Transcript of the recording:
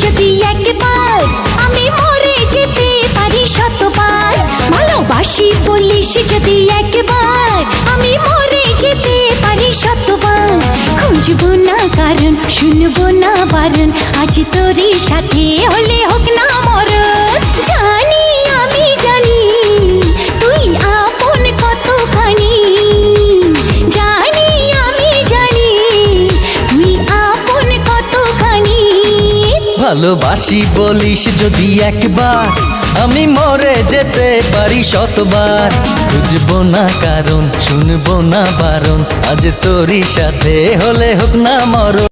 যদি একবার আমি মরে যেতে পারি শতবার। ভালোবাসি পল্লিশ যদি একবার আমি মরে যেতে পারি শতবার। খুঁজবো না কারণ, শুনব না বারণ। আজ তোরই সাথে হলে হোক না ভালোবাসি বলিস যদি একবার, আমি মরে যেতে পারি শতবার। খুঁজবো না কারণ, শুনব না বারণ, আজ তোরই সাথে হলে হোক না মরণ।